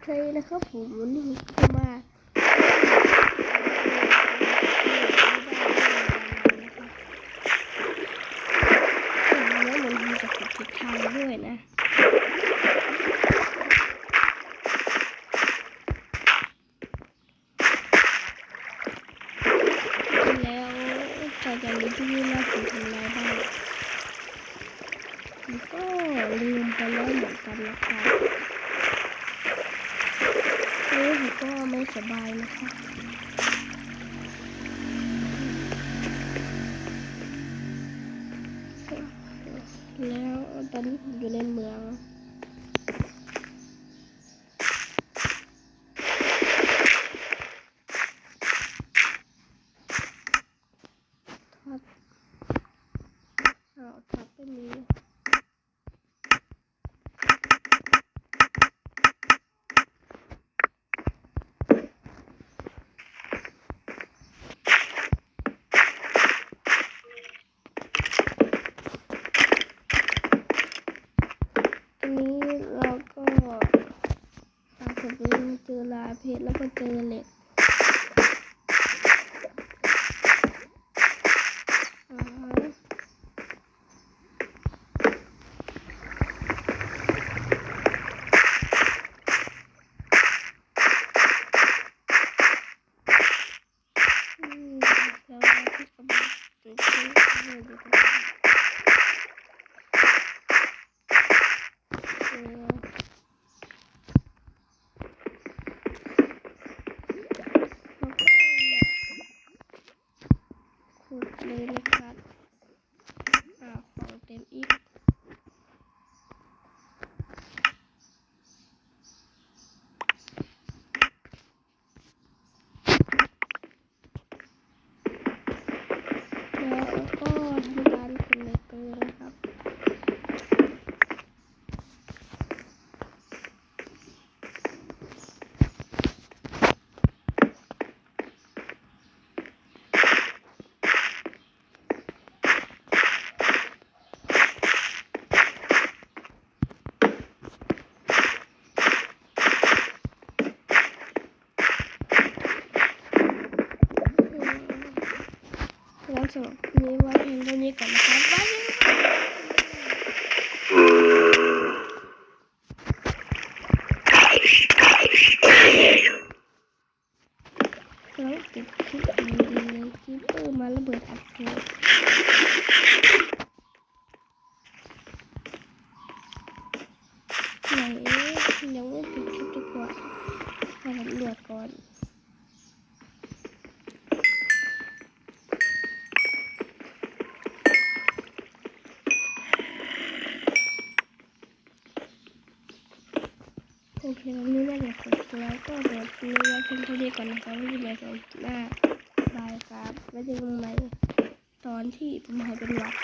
เคนะครับผมวันนี้ผมจะมาแล้วมันมีจะผิดทิศทางด้วยนะแล้วจากนี้ที่เราถึงทำอะไรบ้างก็ลืมไปแล้วเหมือนกันนะครับ ผมก็ไม่สบายนะคะแล้วตอนนี้ผมอยู่ในเมืองทับอ้าวทับไม่มีทีนี้เราก็ตามผมไป เจอลาเพชรแล้วก็เจอเหล็กอ่าฮะ อืมแล้วเราที่กำลังตื่นเต้นอยู่ดีกว่าเออแล้วก็ ขุดเลยนะครับอ่าของเต็มอีกแล้วก็ทำการขุดเหล็กเลยนะครับ แล้วสำหรับวันนี้ไว้เพี โอเควันนี้แม่จะเสร็จแล้วก็เดี๋ยวนี้ไว้เพียงเท่านี้ก่อนนะครับไม่มีอะไรหน้าบายครับไว้เจอกันใหม่ตอนที่ผมหายเป็นหวัด